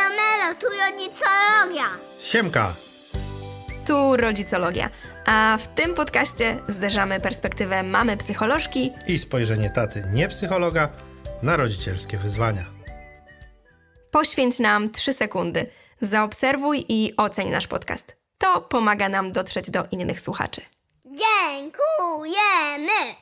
Elo melo, tu rodzicologia. Siemka! Tu rodzicologia. A w tym podcaście zderzamy perspektywę mamy psycholożki I spojrzenie taty, nie psychologa, na rodzicielskie wyzwania. Poświęć nam 3 sekundy. Zaobserwuj i oceń nasz podcast. To pomaga nam dotrzeć do innych słuchaczy. Dziękujemy.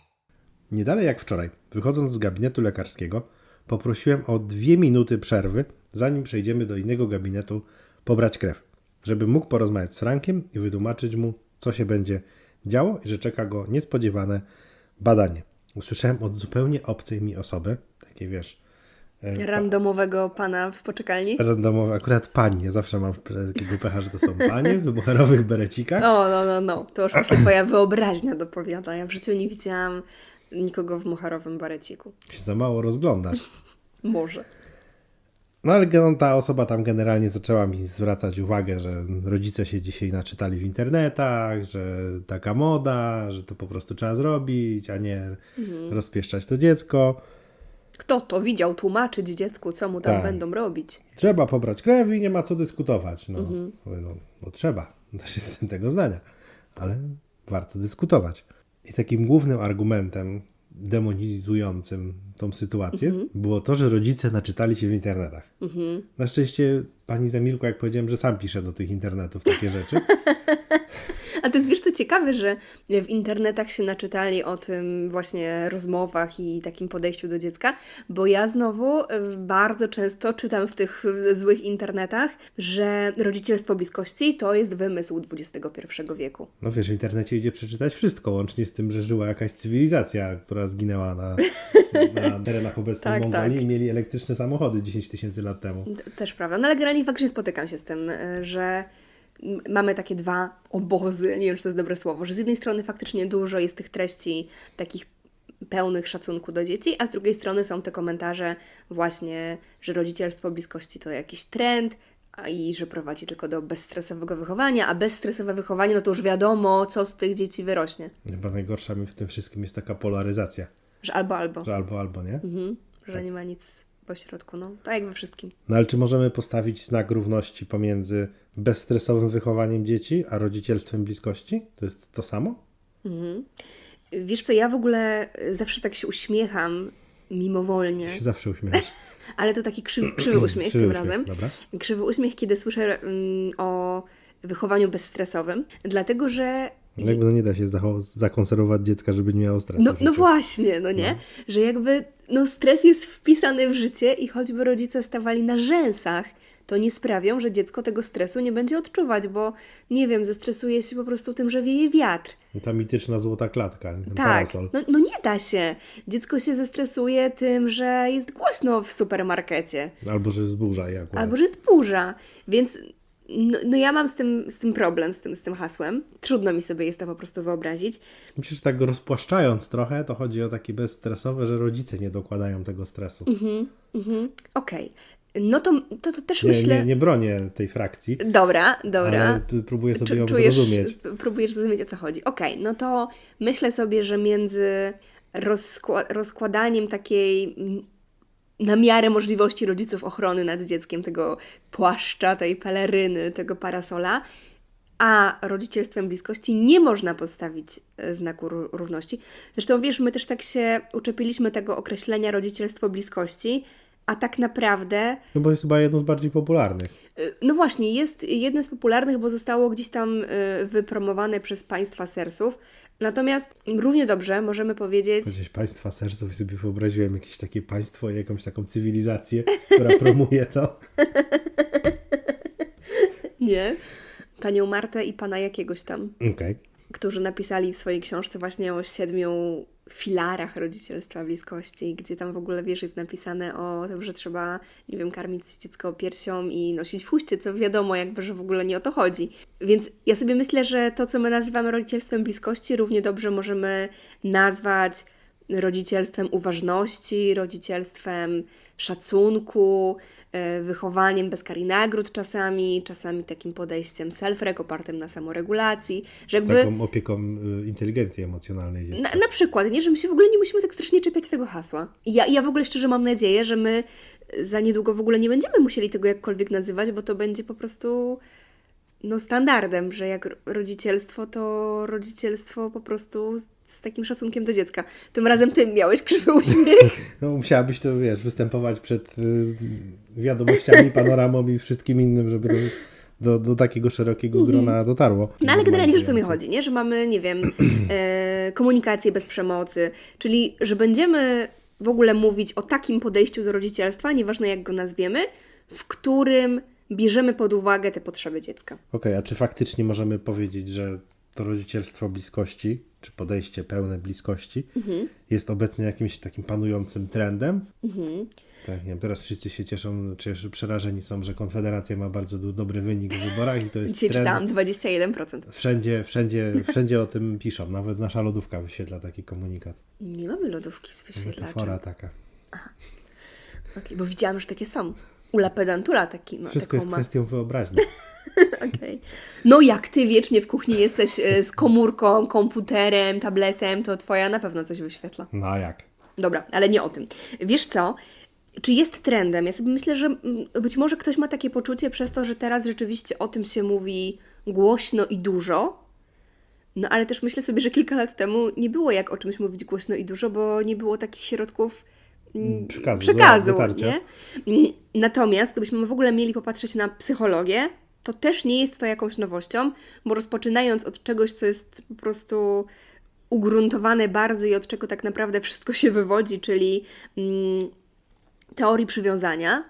Nie dalej jak wczoraj, wychodząc z gabinetu lekarskiego, poprosiłem o dwie minuty przerwy, zanim przejdziemy do innego gabinetu pobrać krew, żeby mógł porozmawiać z Frankiem i wytłumaczyć mu, co się będzie działo i że czeka go niespodziewane badanie. Usłyszałem od zupełnie obcej mi osoby, takie wiesz, e, randomowego pana w poczekalni. randomowe, akurat pani, ja zawsze mam takiego pecha, że to są panie w wybucherowych berecikach. O, no, no, no. To już mi się twoja wyobraźnia dopowiada. Ja w życiu nie widziałam nikogo w mocharowym bareciku. Się za mało rozglądasz. Może. No ale ta osoba tam generalnie zaczęła mi zwracać uwagę, że rodzice się dzisiaj naczytali w internetach, że taka moda, że to po prostu trzeba zrobić, a nie rozpieszczać to dziecko. Kto to widział tłumaczyć dziecku, co mu tam Tak. będą robić? Trzeba pobrać krew i nie ma co dyskutować. No, mówię, no, no trzeba, też jestem tego zdania, ale warto dyskutować. I takim głównym argumentem demonizującym tą sytuację było to, że rodzice naczytali się w internetach. Na szczęście pani Zamilko, jak powiedziałem, że sam pisze do tych internetów takie rzeczy, A to jest, wiesz, to ciekawe, że w internetach się naczytali o tym właśnie rozmowach i takim podejściu do dziecka, bo ja znowu y, bardzo często czytam w tych y, złych internetach, że rodzicielstwo bliskości to jest wymysł XXI wieku. No wiesz, w internecie idzie przeczytać wszystko, łącznie z tym, że żyła jakaś cywilizacja, która zginęła na, na terenach obecnej Tak, Mongolii tak. i mieli elektryczne samochody 10 tysięcy lat temu. Też prawda. No ale generalnie faktycznie spotykam się z tym, y, że mamy takie dwa obozy, nie wiem, czy to jest dobre słowo, że z jednej strony faktycznie dużo jest tych treści takich pełnych szacunku do dzieci, a z drugiej strony są te komentarze właśnie, że rodzicielstwo bliskości to jakiś trend, i że prowadzi tylko do bezstresowego wychowania, a bezstresowe wychowanie, no to już wiadomo, co z tych dzieci wyrośnie. Chyba najgorsza mi w tym wszystkim jest taka polaryzacja, Że albo, albo, że albo, albo, nie? mhm, że nie ma nic pośrodku, no. Tak jak we wszystkim. No ale czy możemy postawić znak równości pomiędzy bezstresowym wychowaniem dzieci, a rodzicielstwem bliskości? To jest to samo? Wiesz co, ja w ogóle zawsze tak się uśmiecham mimowolnie, Się zawsze uśmiechasz. ale to taki krzywy, krzywy uśmiech Krzywy tym uśmiech, razem. dobra. Krzywy uśmiech, kiedy słyszę mm, o wychowaniu bezstresowym, dlatego że Jakby no nie da się zakonserwować dziecka, żeby nie miało stresu. no, no właśnie, no nie? Że jakby no stres jest wpisany w życie i choćby rodzice stawali na rzęsach, to nie sprawią, że dziecko tego stresu nie będzie odczuwać, bo nie wiem, zestresuje się po prostu tym, że wieje wiatr. Ta mityczna złota klatka, ten Tak, parasol. no, no nie da się. Dziecko się zestresuje tym, że jest głośno w supermarkecie, Albo że jest burza i akurat. albo że jest burza, więc no, no ja mam z tym, z tym problem, z tym, z tym hasłem. Trudno mi sobie jest to po prostu wyobrazić. Myślę, że tak go rozpłaszczając trochę, to chodzi o takie bezstresowe, że rodzice nie dokładają tego stresu. Mhm. Okej, no to, to, to też Nie, myślę... nie, nie bronię tej frakcji, Dobra, dobra. próbuję sobie Czu- ją czujesz, zrozumieć. Próbujesz zrozumieć, o co chodzi. Okej, no to myślę sobie, że między rozkła- rozkładaniem takiej na miarę możliwości rodziców ochrony nad dzieckiem tego płaszcza, tej peleryny, tego parasola, a rodzicielstwem bliskości nie można postawić e, znaku ró- równości. Zresztą wiesz, my też tak się uczepiliśmy tego określenia rodzicielstwo bliskości, a tak naprawdę No bo jest chyba jedno z bardziej popularnych. Y, No właśnie, jest jednym z popularnych, bo zostało gdzieś tam y, wypromowane przez państwa sersów. Natomiast równie dobrze możemy powiedzieć, Gdzieś państwa serców i sobie wyobraziłem jakieś takie państwo i jakąś taką cywilizację, która promuje to. nie, panią Martę i pana jakiegoś tam, Okej. którzy napisali w swojej książce właśnie o siedmiu filarach rodzicielstwa bliskości, gdzie tam w ogóle, wiesz, jest napisane o tym, że trzeba, nie wiem, karmić dziecko piersią i nosić w chuście, co wiadomo jakby, że w ogóle nie o to chodzi. Więc ja sobie myślę, że to, co my nazywamy rodzicielstwem bliskości, równie dobrze możemy nazwać rodzicielstwem uważności, rodzicielstwem szacunku, e, wychowaniem bez kar i nagród czasami, czasami takim podejściem self-rec opartym na samoregulacji, że jakby... Taką opieką y, inteligencji emocjonalnej. Na, na przykład, nie, że my się w ogóle nie musimy tak strasznie czepiać tego hasła. Ja, ja w ogóle szczerze mam nadzieję, że my za niedługo w ogóle nie będziemy musieli tego jakkolwiek nazywać, bo to będzie po prostu no, standardem, że jak ro- rodzicielstwo, to rodzicielstwo po prostu z, takim szacunkiem do dziecka. Tym razem ty miałeś krzywy uśmiech. No, musiałabyś to, wiesz, występować przed y, wiadomościami, panoramą i wszystkim innym, żeby do, do, do takiego szerokiego grona dotarło. Mhm. No ale generalnie już to mi chodzi, nie? że mamy, nie wiem, e, komunikację bez przemocy, czyli że będziemy w ogóle mówić o takim podejściu do rodzicielstwa, nieważne jak go nazwiemy, w którym bierzemy pod uwagę te potrzeby dziecka. Okej, a czy faktycznie możemy powiedzieć, że to rodzicielstwo bliskości, czy podejście pełne bliskości Mhm. jest obecnie jakimś takim panującym trendem? Mhm. Tak, nie wiem, teraz wszyscy się cieszą, czy przerażeni są, że Konfederacja ma bardzo dobry wynik w wyborach i to jest Dzisiaj trend. czytałam 21%. Wszędzie, wszędzie, wszędzie o tym piszą. Nawet nasza lodówka wyświetla taki komunikat. Nie mamy lodówki z wyświetlaczem. Metafora taka. Okej, bo widziałam, że takie są. Ula pedantula taki ma. Wszystko jest ma. kwestią wyobraźni. Okej. No jak ty wiecznie w kuchni jesteś e, z komórką, komputerem, tabletem, to twoja na pewno coś wyświetla. No a jak? Dobra, ale nie o tym. Wiesz co? Czy jest trendem? Ja sobie myślę, że mm, być może ktoś ma takie poczucie przez to, że teraz rzeczywiście o tym się mówi głośno i dużo. No ale też myślę sobie, że kilka lat temu nie było jak o czymś mówić głośno i dużo, bo nie było takich środków Przekazu, przekazu dotarcia. nie? Mm, Natomiast gdybyśmy w ogóle mieli popatrzeć na psychologię, to też nie jest to jakąś nowością, bo rozpoczynając od czegoś, co jest po prostu ugruntowane bardzo i od czego tak naprawdę wszystko się wywodzi, czyli mm, teorii przywiązania,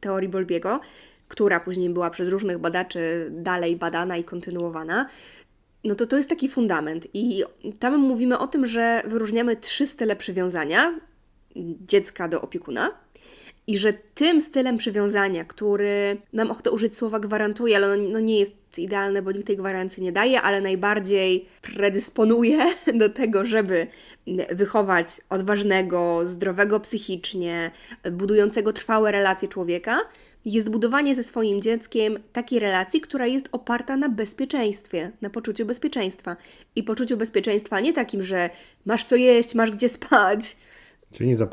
teorii Bolbiego, która później była przez różnych badaczy dalej badana i kontynuowana, no to to jest taki fundament. I tam mówimy o tym, że wyróżniamy trzy style przywiązania dziecka do opiekuna. I że tym stylem przywiązania, który mam ochotę użyć słowa gwarantuje, ale no, no nie jest idealne, bo nikt tej gwarancji nie daje, ale najbardziej predysponuje do tego, żeby wychować odważnego, zdrowego psychicznie, budującego trwałe relacje człowieka, jest budowanie ze swoim dzieckiem takiej relacji, która jest oparta na bezpieczeństwie, na poczuciu bezpieczeństwa. I poczuciu bezpieczeństwa nie takim, że masz co jeść, masz gdzie spać, Czyli nie za,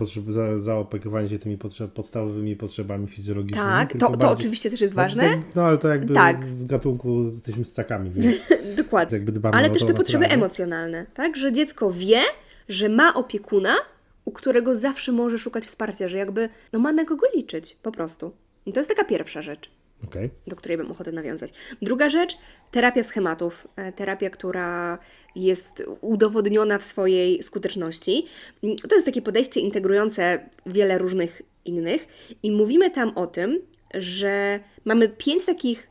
zaopiekowanie się tymi potrzeb, podstawowymi potrzebami fizjologicznymi. Tak, to, to bardziej- oczywiście też jest No, ważne. to, no ale to jakby Tak. z gatunku jesteśmy ssakami, więc Dokładnie. jakby dbamy Ale o też te potrzeby emocjonalne, tak? Że dziecko wie, że ma opiekuna, u którego zawsze może szukać wsparcia, że jakby no ma na kogo liczyć, po prostu. I to jest taka pierwsza rzecz Okej. do której bym ochotę nawiązać. Druga rzecz, terapia schematów. E, Terapia, która jest udowodniona w swojej skuteczności. Mm, To jest takie podejście integrujące wiele różnych innych i mówimy tam o tym, że mamy pięć takich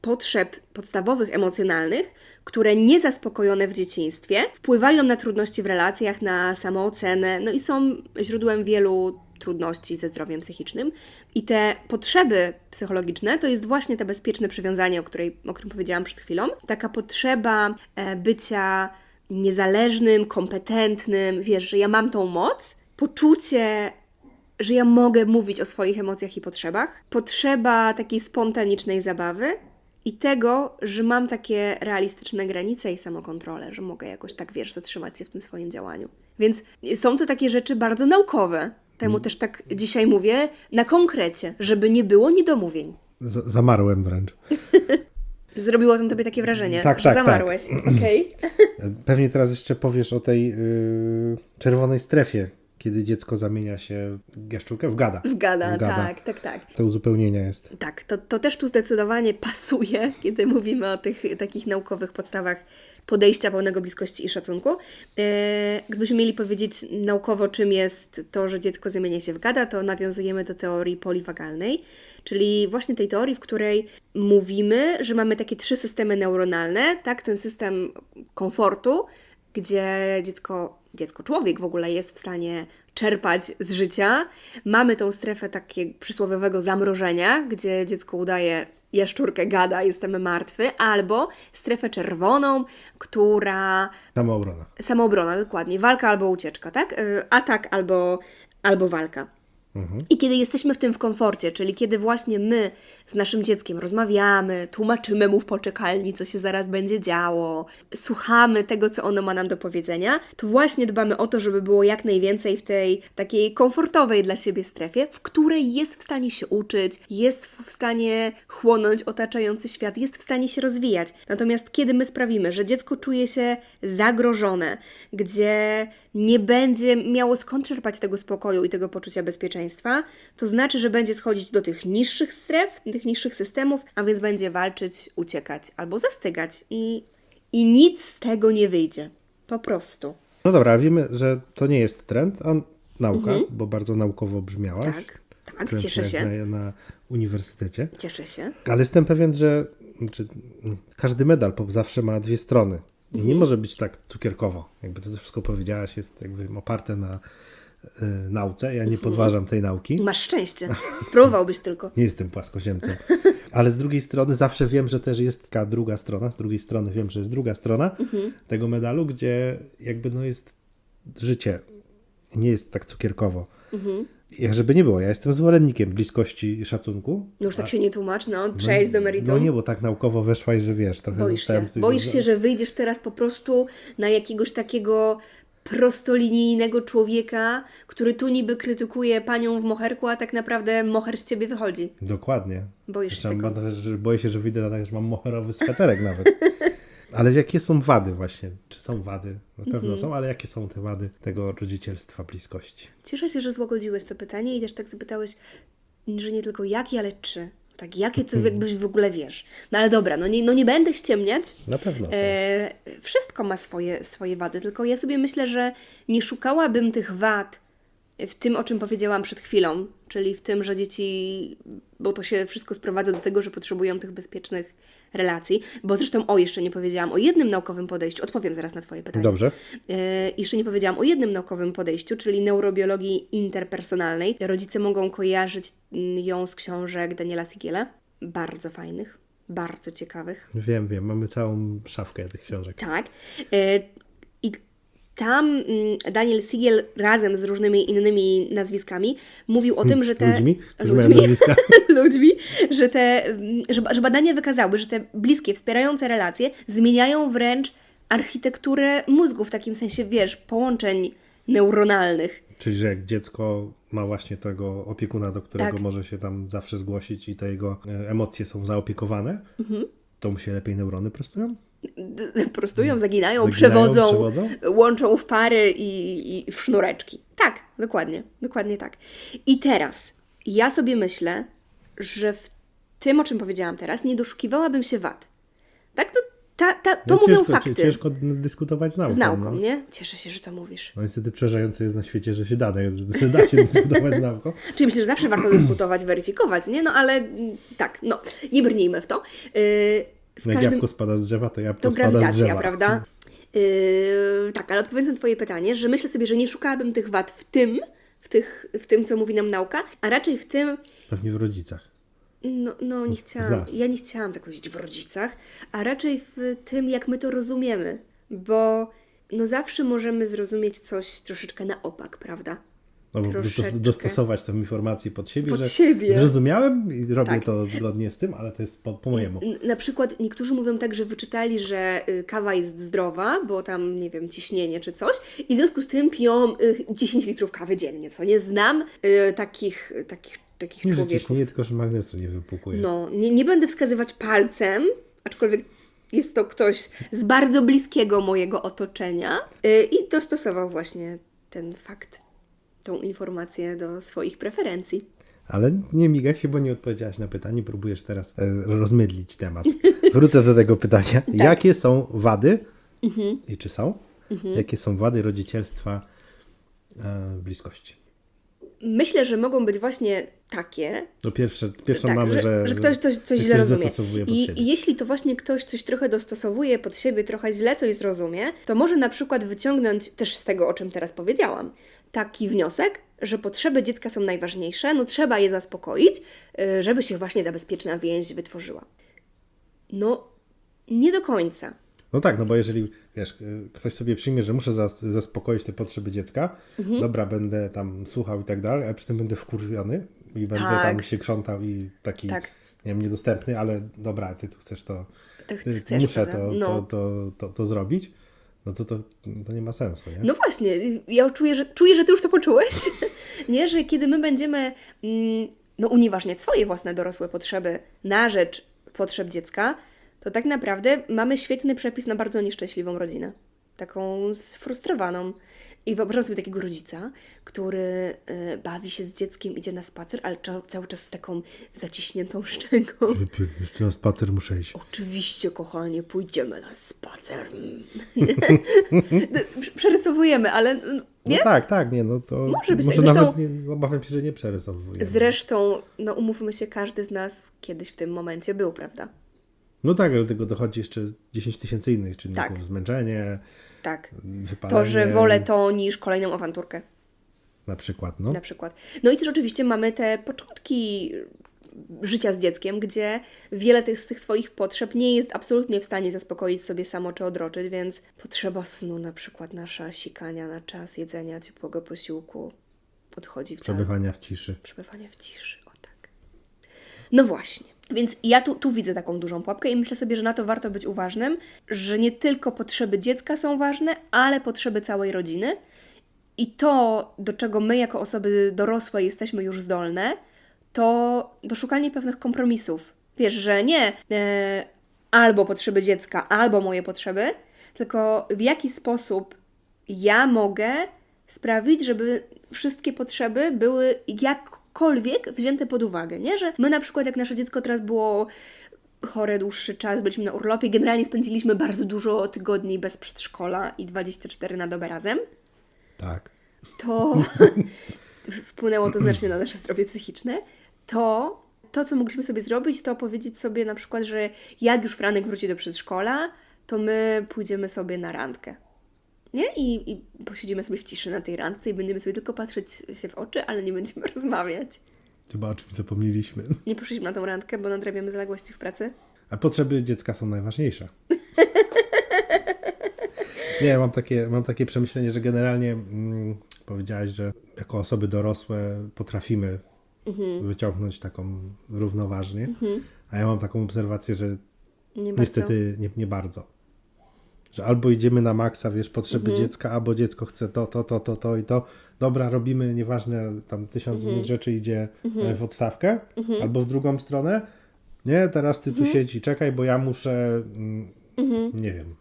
potrzeb podstawowych, emocjonalnych, które niezaspokojone w dzieciństwie wpływają na trudności w relacjach, na samoocenę, no i są źródłem wielu trudności ze zdrowiem psychicznym. I te potrzeby psychologiczne to jest właśnie to bezpieczne przywiązanie, o, której, o którym powiedziałam przed chwilą. Taka potrzeba e, bycia niezależnym, kompetentnym, wiesz, że ja mam tą moc, poczucie że ja mogę mówić o swoich emocjach i potrzebach, potrzeba takiej spontanicznej zabawy i tego, że mam takie realistyczne granice i samokontrolę, że mogę jakoś tak, wiesz, zatrzymać się w tym swoim działaniu. Więc są to takie rzeczy bardzo naukowe. Temu też tak dzisiaj mówię na konkrecie, żeby nie było niedomówień. Z- Zamarłem wręcz. Zrobiło to tobie takie wrażenie, Tak, że tak, tak. zamarłeś. Okej. Pewnie teraz jeszcze powiesz o tej y, czerwonej strefie, kiedy dziecko zamienia się w jaszczurkę, w gada. W gada, W gada. tak, tak, tak. To uzupełnienie jest. Tak, to, to też tu zdecydowanie pasuje, kiedy mówimy o tych takich naukowych podstawach podejścia pełnego bliskości i szacunku. E, gdybyśmy mieli powiedzieć naukowo, czym jest to, że dziecko zamienia się w gada, to nawiązujemy do teorii poliwagalnej, czyli właśnie tej teorii, w której mówimy, że mamy takie trzy systemy neuronalne, tak, ten system komfortu, gdzie dziecko, dziecko, człowiek w ogóle jest w stanie czerpać z życia. Mamy tą strefę takiego przysłowiowego zamrożenia, gdzie dziecko udaje jaszczurkę, gada, jestem martwy, albo strefę czerwoną, która Samoobrona. samoobrona, dokładnie, walka albo ucieczka, tak? Y, Atak albo, albo walka. I kiedy jesteśmy w tym w komforcie, czyli kiedy właśnie my z naszym dzieckiem rozmawiamy, tłumaczymy mu w poczekalni, co się zaraz będzie działo, słuchamy tego, co ono ma nam do powiedzenia, to właśnie dbamy o to, żeby było jak najwięcej w tej takiej komfortowej dla siebie strefie, w której jest w stanie się uczyć, jest w stanie chłonąć otaczający świat, jest w stanie się rozwijać. Natomiast kiedy my sprawimy, że dziecko czuje się zagrożone, gdzie nie będzie miało skąd czerpać tego spokoju i tego poczucia bezpieczeństwa, to znaczy, że będzie schodzić do tych niższych stref, tych niższych systemów, a więc będzie walczyć, uciekać albo zastygać i, i nic z tego nie wyjdzie. Po prostu. No dobra, wiemy, że to nie jest trend, a nauka, bo bardzo naukowo brzmiałaś. Mhm. Tak, tak, cieszę się. Na, na uniwersytecie. Cieszę się. Ale jestem pewien, że znaczy, każdy medal zawsze ma dwie strony. I Mhm. nie może być tak cukierkowo. Jakby to wszystko powiedziałaś, jest jakby oparte na nauce. Ja nie podważam tej nauki. Masz szczęście. Spróbowałbyś tylko. Nie jestem płaskoziemcem. Ale z drugiej strony zawsze wiem, że też jest taka druga strona. Z drugiej strony wiem, że jest druga strona Mhm. tego medalu, gdzie jakby no jest życie. Nie jest tak cukierkowo. Mhm. Jak żeby nie było, ja jestem zwolennikiem bliskości i szacunku. No już tak się nie tłumacz, no, przejdź do meritum. No nie, bo tak naukowo weszłaś, że wiesz, trochę Boisz się. Boisz się, że wyjdziesz teraz po prostu na jakiegoś takiego prostolinijnego człowieka, który tu niby krytykuje panią w moherku, a tak naprawdę moher z ciebie wychodzi. Dokładnie. Boisz się tego. bo boję się, że wyjdę na tak, że mam moherowy sweterek nawet. Ale jakie są wady właśnie? Czy są wady? Na pewno Mhm. są, ale jakie są te wady tego rodzicielstwa, bliskości? Cieszę się, że złagodziłeś to pytanie i też tak zapytałeś, że nie tylko jaki, ale czy. Tak, jakie to jakbyś w ogóle wiesz. No ale dobra, no nie, no nie będę ściemniać. Na pewno są. E, wszystko ma swoje, swoje wady, tylko ja sobie myślę, że nie szukałabym tych wad w tym, o czym powiedziałam przed chwilą, czyli w tym, że dzieci, bo to się wszystko sprowadza do tego, że potrzebują tych bezpiecznych relacji, bo zresztą, o, jeszcze nie powiedziałam o jednym naukowym podejściu, odpowiem zaraz na Twoje pytanie. Dobrze. E, jeszcze nie powiedziałam o jednym naukowym podejściu, czyli neurobiologii interpersonalnej. Rodzice mogą kojarzyć mm, ją z książek Daniela Sigiela, bardzo fajnych, bardzo ciekawych. Wiem, wiem. Mamy całą szafkę tych książek. Tak. Tam mm, Daniel Siegel razem z różnymi innymi nazwiskami mówił o tym, że te. Ludźmi, nazwiska. ludźmi, że te. mm, Że, że badania wykazały, że te bliskie, wspierające relacje zmieniają wręcz architekturę mózgu w takim sensie, wiesz, połączeń neuronalnych. Czyli, że jak dziecko ma właśnie tego opiekuna, do którego Tak. może się tam zawsze zgłosić i te jego e, emocje są zaopiekowane, Mhm. to mu się lepiej neurony prostują? Prostują, zaginają, Zaginają, przewodzą, przewodzą? łączą w pary i, i w sznureczki. Tak, dokładnie, dokładnie tak. I teraz ja sobie myślę, że w tym, o czym powiedziałam teraz, nie doszukiwałabym się wad. Tak, to, ta, ta, to No mówią ciężko, fakty. Ciężko dyskutować z nauką. Z nauką, no. nie? Cieszę się, że to mówisz. No niestety przerażające jest na świecie, że się da, że da się dyskutować z nauką. Czyli myślę, że zawsze warto dyskutować, weryfikować, nie? No ale mm, tak, no, nie brnijmy w to. Yy, Jak każdym... jabłko spada z drzewa, to jabłko To spada z drzewa. prawda? Yy, tak, ale odpowiadając na Twoje pytanie, że myślę sobie, że nie szukałabym tych wad w tym, w, tych, w tym, co mówi nam nauka, a raczej w tym, Pewnie w rodzicach. no, no nie chciałam, ja nie chciałam tak powiedzieć w rodzicach, a raczej w tym, jak my to rozumiemy, bo no zawsze możemy zrozumieć coś troszeczkę na opak, prawda? No, bo dostos- Troszeczkę. dostosować tę informację pod siebie, Pod że siebie. zrozumiałem i robię Tak. to zgodnie z tym, ale to jest po, po mojemu. Na przykład niektórzy mówią tak, że wyczytali, że y, kawa jest zdrowa, bo tam, nie wiem, ciśnienie czy coś i w związku z tym piją y, 10 litrów kawy dziennie, co nie znam y, takich, takich, takich Nie, że człowieków. ciśnienie, tylko że magnesu nie wypukuje. No, nie, nie będę wskazywać palcem, aczkolwiek jest to ktoś z bardzo bliskiego mojego otoczenia y, i dostosował właśnie ten fakt, tą informację do swoich preferencji. Ale nie migaj się, bo nie odpowiedziałaś na pytanie. Próbujesz teraz e, rozmydlić temat. Wrócę do tego pytania. Tak. Jakie są wady Mhm. i czy są? Jakie są wady rodzicielstwa e, bliskości? Myślę, że mogą być właśnie takie, No pierwsze, pierwszą tak, mamy, że, że, że ktoś coś, coś że źle ktoś rozumie. I. I jeśli to właśnie ktoś coś trochę dostosowuje pod siebie, trochę źle coś zrozumie, to może na przykład wyciągnąć też z tego, o czym teraz powiedziałam, taki wniosek, że potrzeby dziecka są najważniejsze, no trzeba je zaspokoić, y, żeby się właśnie ta bezpieczna więź wytworzyła. No, nie do końca. No tak, no bo jeżeli, wiesz, y, ktoś sobie przyjmie, że muszę zas- zaspokoić te potrzeby dziecka, Mhm. dobra, będę tam słuchał i tak dalej, a przy tym będę wkurwiony i będę Tak. tam się krzątał i taki, Tak. nie wiem, niedostępny, ale dobra, ty tu chcesz to, To chcesz, muszę to, No. to, to, to, to zrobić, no to, to to nie ma sensu, nie? No właśnie, ja czuję, że, czuję, że ty już to poczułeś. Nie, że kiedy my będziemy mm, no, unieważniać swoje własne dorosłe potrzeby na rzecz potrzeb dziecka, to tak naprawdę mamy świetny przepis na bardzo nieszczęśliwą rodzinę. Taką sfrustrowaną. I wyobrażam sobie takiego rodzica, który y, bawi się z dzieckiem, idzie na spacer, ale cały czas z taką zaciśniętą szczęką. Jeszcze na spacer muszę iść. Oczywiście, kochanie, pójdziemy na spacer. Przerysowujemy, ale no, nie? No tak, tak, nie, no to Może być może tak. Zresztą- nawet nie, obawiam się, że nie przerysowuję. Zresztą, no umówmy się, każdy z nas kiedyś w tym momencie był, prawda? No tak, ale do tego dochodzi jeszcze 10 tysięcy innych czynników. Tak. Zmęczenie, Tak. wypalenie. To, że wolę to niż kolejną awanturkę, Na przykład, no. na przykład. No i też oczywiście mamy te początki życia z dzieckiem, gdzie wiele tych, z tych swoich potrzeb nie jest absolutnie w stanie zaspokoić sobie samo czy odroczyć, więc potrzeba snu, na przykład nasza sikania na czas, jedzenia ciepłego posiłku odchodzi w. Przebywania w ciszy. Przebywanie w ciszy, o tak. No właśnie. Więc ja tu, tu widzę taką dużą pułapkę i myślę sobie, że na to warto być uważnym, że nie tylko potrzeby dziecka są ważne, ale potrzeby całej rodziny. I to, do czego my jako osoby dorosłe jesteśmy już zdolne, to doszukanie pewnych kompromisów. Wiesz, że nie e, albo potrzeby dziecka, albo moje potrzeby, tylko w jaki sposób ja mogę sprawić, żeby wszystkie potrzeby były jakkolwiek wzięte pod uwagę, nie? Że my na przykład, jak nasze dziecko teraz było chore dłuższy czas, byliśmy na urlopie, generalnie spędziliśmy bardzo dużo tygodni bez przedszkola i 24 na dobę razem, Tak. to wpłynęło to znacznie na nasze zdrowie psychiczne, to to, co mogliśmy sobie zrobić, to powiedzieć sobie na przykład, że jak już Franek wróci do przedszkola, to my pójdziemy sobie na randkę. Nie? I, I posiedzimy sobie w ciszy na tej randce i będziemy sobie tylko patrzeć się w oczy, ale nie będziemy rozmawiać. Chyba o czymś zapomnieliśmy. Nie poszliśmy na tą randkę, bo nadrabiamy zaległości w pracy. A potrzeby dziecka są najważniejsze. Nie, mam takie, mam takie przemyślenie, że generalnie mm, powiedziałaś, że jako osoby dorosłe potrafimy Mhm. wyciągnąć taką równoważnie, a ja mam taką obserwację, że Nie niestety nie, nie bardzo. Że albo idziemy na maksa, wiesz, potrzeby Mhm. dziecka, albo dziecko chce to, to, to, to, to i to. Dobra, robimy, nieważne, tam tysiąc Mhm. rzeczy idzie e, w odstawkę, albo w drugą stronę. Nie, teraz ty tu Mhm. siedź i czekaj, bo ja muszę, mm, nie wiem,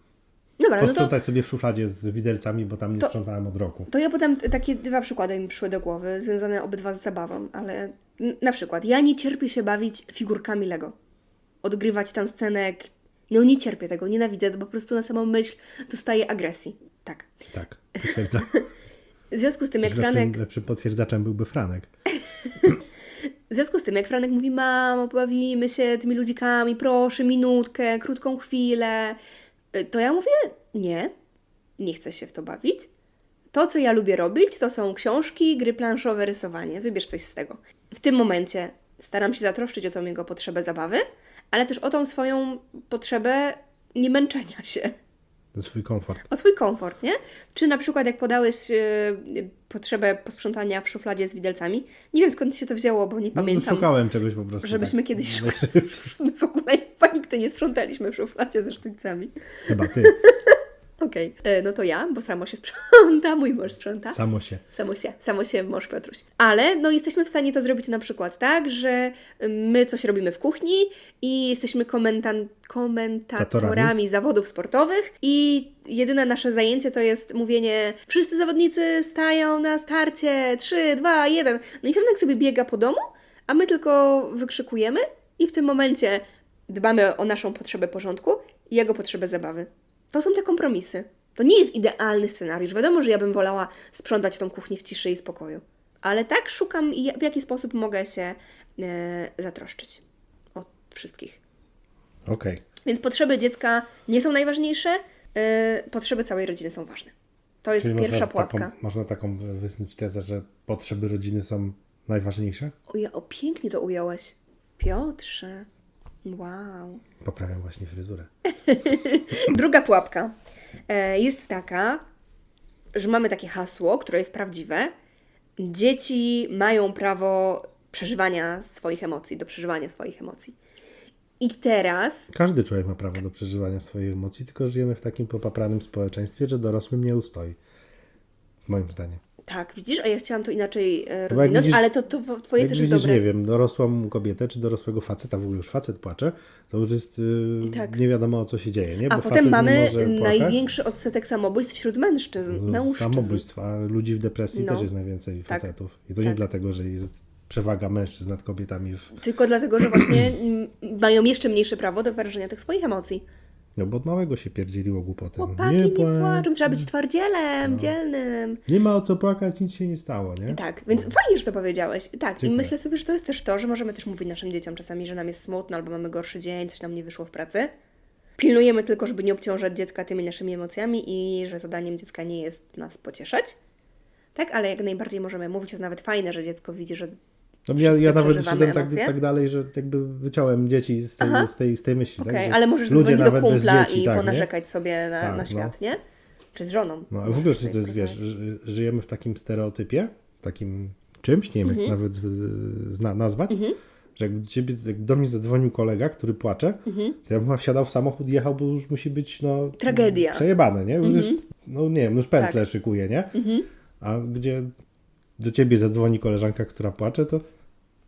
Dobra, no to, posprzątać sobie w szufladzie z widelcami, bo tam nie To- sprzątałem od roku. to ja potem takie dwa przykłady mi przyszły do głowy, związane obydwa z zabawą, ale na przykład ja nie cierpię się bawić figurkami Lego. Odgrywać tam scenek. No nie cierpię tego, nienawidzę, to po prostu na samą myśl dostaję agresji. Tak. Tak, potwierdzam. W związku z tym, jak lepszym, Franek, lepszym potwierdzaczem byłby Franek. w związku z tym, jak Franek mówi, mamo, pobawimy się tymi ludzikami, proszę, minutkę, krótką chwilę, y, to ja mówię, nie, nie chcę się w to bawić. To, co ja lubię robić, to są książki, gry planszowe, rysowanie. Wybierz coś z tego. W tym momencie staram się zatroszczyć o tą jego potrzebę zabawy, ale też o tą swoją potrzebę niemęczenia się. To swój komfort. O swój komfort, nie? Czy na przykład jak podałeś e, potrzebę posprzątania w szufladzie z widelcami, nie wiem skąd się to wzięło, bo nie No, pamiętam, szukałem czegoś po prostu. żebyśmy tak. kiedyś szukali. My w ogóle chyba nigdy nie sprzątaliśmy w szufladzie ze sztućcami. Chyba ty, Okej, e, no to ja, bo samo się sprząta, mój mąż sprząta. samo się. Samo się, samo się mąż Piotruś. Ale no jesteśmy w stanie to zrobić na przykład tak, że my coś robimy w kuchni i jesteśmy komentan- komentatorami Tatorami. zawodów sportowych i jedyne nasze zajęcie to jest mówienie wszyscy zawodnicy stają na starcie, 3, 2, 1. No i Franek sobie biega po domu, a my tylko wykrzykujemy i w tym momencie dbamy o naszą potrzebę porządku i jego potrzebę zabawy. To są te kompromisy. To nie jest idealny scenariusz. Wiadomo, że ja bym wolała sprzątać tą kuchnię w ciszy i spokoju. Ale tak szukam, w jaki sposób mogę się e, zatroszczyć o wszystkich. Okej. Więc potrzeby dziecka nie są najważniejsze, e, potrzeby całej rodziny są ważne. To jest Czyli pierwsza pułapka. taką, można taką wysnuć tezę, że potrzeby rodziny są najważniejsze? O, ja, o, pięknie to ująłeś. Piotrze. Wow. Poprawiam właśnie fryzurę. Druga pułapka e, jest taka, że mamy takie hasło, które jest prawdziwe. Dzieci mają prawo przeżywania swoich emocji, do przeżywania swoich emocji. I teraz Każdy człowiek ma prawo do przeżywania swoich emocji, tylko żyjemy w takim popapranym społeczeństwie, że dorosłym nie ustoi. Moim zdaniem. Tak, widzisz, a ja chciałam to inaczej e, jak rozwinąć, widzisz- ale to, to twoje też jest widzisz, dobre. nie wiem, dorosłą kobietę czy dorosłego faceta, w ogóle już facet płacze, to już jest yy, Tak. nie wiadomo o co się dzieje, nie? A Bo potem facet mamy nie największy odsetek samobójstw wśród mężczyzn, mężczyzn. Samobójstw, a ludzi w depresji No. też jest najwięcej Tak. facetów. I to nie Tak. dlatego, że jest przewaga mężczyzn nad kobietami, w... Tylko dlatego, że właśnie mają jeszcze mniejsze prawo do wyrażenia tych swoich emocji. No bo od małego się pierdzieliło głupoty. No, Chłopaki nie, płacz, płaczą, trzeba być twardzielem, dzielnym. Nie ma o co płakać, nic się nie stało, nie? Tak, więc fajnie, że to powiedziałeś. Tak, i Dziękuję. myślę sobie, że to jest też to, że możemy też mówić naszym dzieciom czasami, że nam jest smutno albo mamy gorszy dzień, coś nam nie wyszło w pracy. Pilnujemy tylko, żeby nie obciążać dziecka tymi naszymi emocjami i że zadaniem dziecka nie jest nas pocieszać. Tak, ale jak najbardziej możemy mówić, to nawet fajne, że dziecko widzi, że No, ja, ja nawet szedłem tak, tak dalej, że jakby wyciąłem dzieci z tej, Aha. z tej, z tej myśli. Okej, tak, ale możesz ludzie do nawet bez kumpla dzieci, i tak, nie? ponarzekać sobie na, Tak, na no. świat, nie? Czy z żoną. No, ale w ogóle czy to jest, wiesz, żyjemy w takim stereotypie, takim czymś, nie wiem Mhm. jak nawet zna, nazwać, że jak, ciebie, jak do mnie zadzwonił kolega, który płacze, to ja bym wsiadał w samochód i jechał, bo już musi być no, Tragedia. przejebane, nie? Już jest, no nie wiem, już pętle Tak. szykuje, nie? A gdzie do ciebie zadzwoni koleżanka, która płacze, to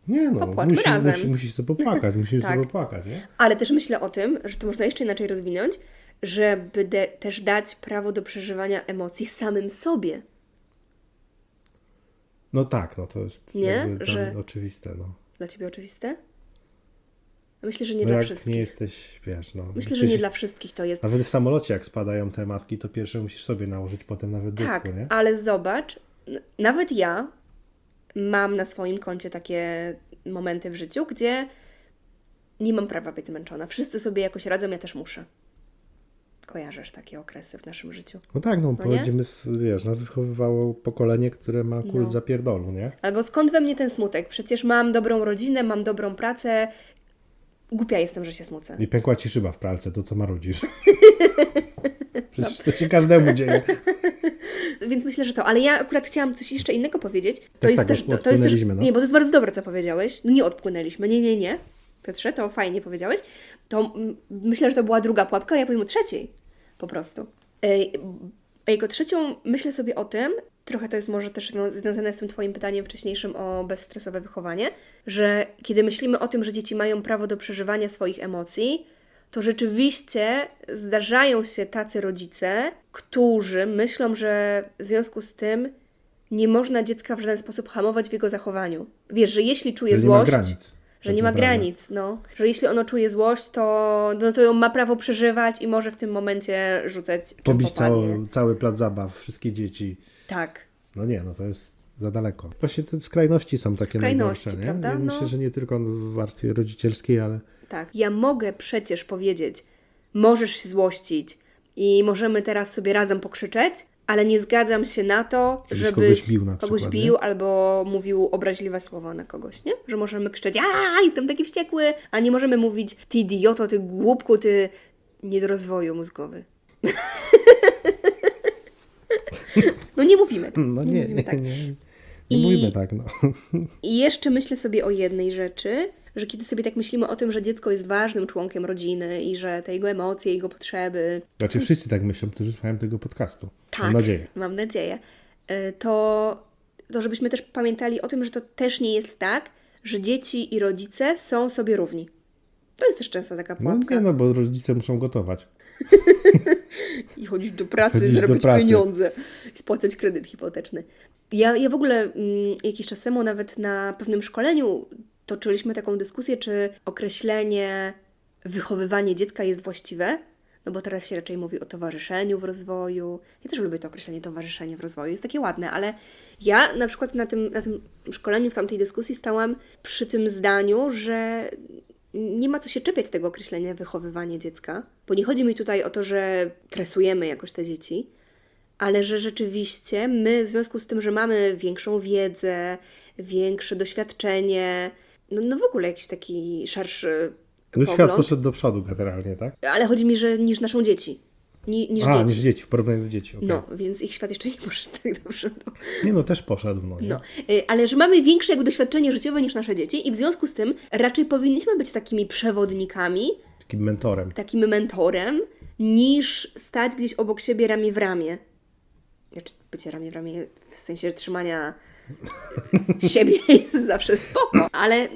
nie no, Popłaczmy musi, razem. musi, musi sobie popłakać, musi Tak. sobie popłakać, nie? Ale też myślę o tym, że to można jeszcze inaczej rozwinąć, żeby de- też dać prawo do przeżywania emocji samym sobie. No tak, no to jest Nie? Że- oczywiste, no. Dla Ciebie oczywiste? Myślę, że nie no dla jak wszystkich. nie jesteś, wiesz, no. Myślę, że nie dla wszystkich to jest. Nawet w samolocie, jak spadają te matki, to pierwsze musisz sobie nałożyć, potem nawet Tak, dziecku, nie? ale zobacz, nawet ja mam na swoim koncie takie momenty w życiu, gdzie nie mam prawa być zmęczona. Wszyscy sobie jakoś radzą, ja też muszę. Kojarzysz takie okresy w naszym życiu. No tak, no, No powiedzmy, z- wiesz, nas wychowywało pokolenie, które ma kult No. zapierdolu, nie? Albo skąd we mnie ten smutek? Przecież mam dobrą rodzinę, mam dobrą pracę. Głupia jestem, że się smucę. I pękła ci szyba w pralce, to co marudzisz. Przecież to się każdemu dzieje. Więc myślę, że to. Ale ja akurat chciałam coś jeszcze innego powiedzieć. To Tak, jest tak, też. To, jest też no. Nie, bo to jest bardzo dobre, co powiedziałeś. No nie odpłynęliśmy. Nie, nie, nie. Piotrze, to fajnie powiedziałeś. To myślę, że to była druga pułapka, a ja powiem o trzeciej. Po prostu. Ej, jako trzecią myślę sobie o tym, trochę to jest może też zwią- związane z tym Twoim pytaniem wcześniejszym o bezstresowe wychowanie, że kiedy myślimy o tym, że dzieci mają prawo do przeżywania swoich emocji, to rzeczywiście zdarzają się tacy rodzice, którzy myślą, że w związku z tym nie można dziecka w żaden sposób hamować w jego zachowaniu. Wiesz, że jeśli czuje Że złość, granic. że nie ma granic, no. Że jeśli ono czuje złość, to, no to ją ma prawo przeżywać i może w tym momencie rzucać Pobić cały, cały plac zabaw, wszystkie dzieci. Tak. No nie, no to jest za daleko. Właśnie te skrajności są takie Skrajności, najgorsze, nie? prawda? Ja No. Myślę, że nie tylko w warstwie rodzicielskiej, ale Tak. Ja mogę przecież powiedzieć, możesz się złościć i możemy teraz sobie razem pokrzyczeć, ale nie zgadzam się na to, Żebyś żebyś kogoś bił na kogoś przykład, nie? bił albo mówił obraźliwe słowa na kogoś, nie? Że możemy krzyczeć, a jestem taki wściekły, a nie możemy mówić, ty idioto, ty głupku, ty niedorozwoju mózgowy. no nie mówimy tak. no nie, mówimy nie, tak. nie, nie, I- mówimy tak, no. I jeszcze myślę sobie o jednej rzeczy, że kiedy sobie tak myślimy o tym, że dziecko jest ważnym członkiem rodziny i że te jego emocje, jego potrzeby. Znaczy wszyscy tak myślą, którzy słuchają tego podcastu. Tak, Mam nadzieję. Mam nadzieję. y, To, to żebyśmy też pamiętali o tym, że to też nie jest tak, że dzieci i rodzice są sobie równi. To jest też często taka No pułapka. nie, no bo rodzice muszą gotować. I chodzić do pracy, Chodzić do zrobić pracy. pieniądze i spłacać kredyt hipoteczny. Ja, ja w ogóle mm, jakiś czas temu nawet na pewnym szkoleniu toczyliśmy taką dyskusję, czy określenie wychowywanie dziecka jest właściwe. No bo teraz się raczej mówi o towarzyszeniu w rozwoju. Ja też lubię to określenie towarzyszenie w rozwoju, jest takie ładne, ale ja na przykład na tym, na tym szkoleniu, w tamtej dyskusji stałam przy tym zdaniu, że nie ma co się czepiać tego określenia wychowywanie dziecka, bo nie chodzi mi tutaj o to, że tresujemy jakoś te dzieci, ale że rzeczywiście my, w związku z tym, że mamy większą wiedzę, większe doświadczenie, no, no w ogóle jakiś taki szerszy No świat pogląd. poszedł do przodu generalnie, tak? Ale chodzi mi, że niż naszą dzieci. Ni, niż A, dzieci. niż dzieci, w porównaniu do dzieci. okej. No, więc ich świat jeszcze nie poszedł tak dobrze. No. Nie no, też poszedł. No, nie? No, y, ale że mamy większe jakby doświadczenie życiowe niż nasze dzieci i w związku z tym raczej powinniśmy być takimi przewodnikami, Takim mentorem. takim mentorem, niż stać gdzieś obok siebie ramię w ramię. Znaczy, bycie ramię w ramię w sensie trzymania siebie jest zawsze spoko, ale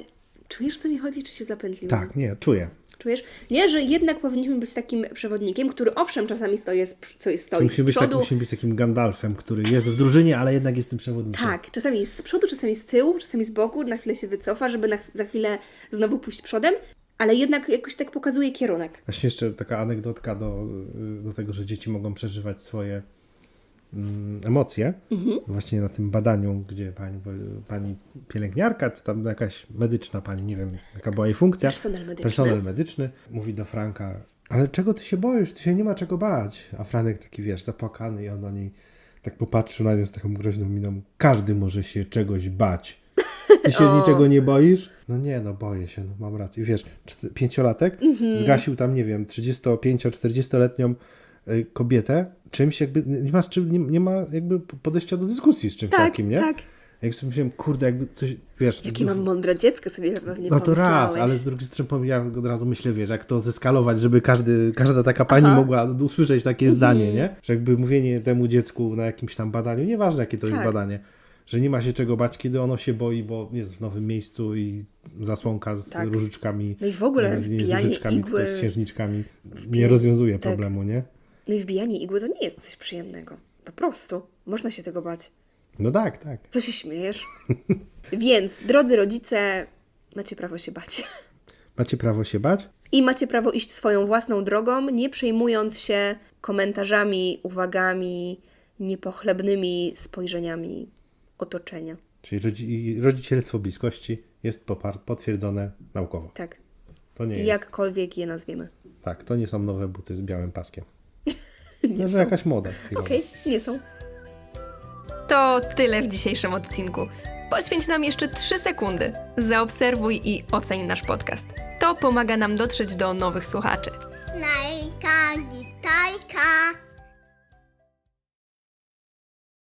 czujesz, co mi chodzi, czy się zapętliłam? Tak, nie, czuję. Czujesz? Nie, że jednak powinniśmy być takim przewodnikiem, który owszem czasami stoi co jest, stoi Musi z być, tak, przodu. musi być takim Gandalfem, który jest w drużynie, ale jednak jest tym przewodnikiem. Tak, czasami jest z przodu, czasami z tyłu, czasami z boku, na chwilę się wycofa, żeby na, za chwilę znowu pójść przodem, ale jednak jakoś tak pokazuje kierunek. Właśnie jeszcze taka anegdotka do, do tego, że dzieci mogą przeżywać swoje emocje. Mhm. Właśnie na tym badaniu, gdzie pani, pani pielęgniarka, czy tam jakaś medyczna pani, nie wiem jaka była jej funkcja. Personel medyczny. Personel medyczny mówi do Franka, ale czego ty się boisz? Ty się nie ma czego bać. A Franek taki, wiesz, zapłakany i on na niej tak popatrzył na nią z taką groźną miną. Każdy może się czegoś bać. Ty się niczego nie boisz? No nie, no boję się, no mam rację. Wiesz, pięciolatek Mhm. zgasił tam, nie wiem, 35-40-letnią y, kobietę czymś jakby, nie ma, z czym, nie, nie ma jakby podejścia do dyskusji z czymś Tak, takim, nie? tak. Jak sobie myślałem, kurde, jakby coś, wiesz... Jakie mam mądre dziecko sobie pewnie No to raz, ale z drugiej strony ja od razu myślę, wiesz, jak to zeskalować, żeby każdy, każda taka pani Aha. mogła usłyszeć takie Mhm. zdanie, nie? Że jakby mówienie temu dziecku na jakimś tam badaniu, nieważne jakie to jest Tak. badanie, że nie ma się czego bać, kiedy ono się boi, bo jest w nowym miejscu i zasłonka z Tak. różyczkami, No i w ogóle z, nie z różyczkami, igły- z księżniczkami nie rozwiązuje tak. problemu, nie? No i wbijanie igły to nie jest coś przyjemnego. Po prostu. Można się tego bać. No tak, tak. Co się śmiejesz? Więc, drodzy rodzice, macie prawo się bać. Macie prawo się bać? I macie prawo iść swoją własną drogą, nie przejmując się komentarzami, uwagami, niepochlebnymi spojrzeniami otoczenia. Czyli rodzi- rodzicielstwo bliskości jest potwierdzone naukowo. Tak. To nie I jest. jakkolwiek je nazwiemy. Tak, to nie są nowe buty z białym paskiem. Nie Może jakaś moda. Okej, okay, nie są. To tyle w dzisiejszym odcinku. Poświęć nam jeszcze 3 sekundy. Zaobserwuj i oceń nasz podcast. To pomaga nam dotrzeć do nowych słuchaczy. Najka, gitajka.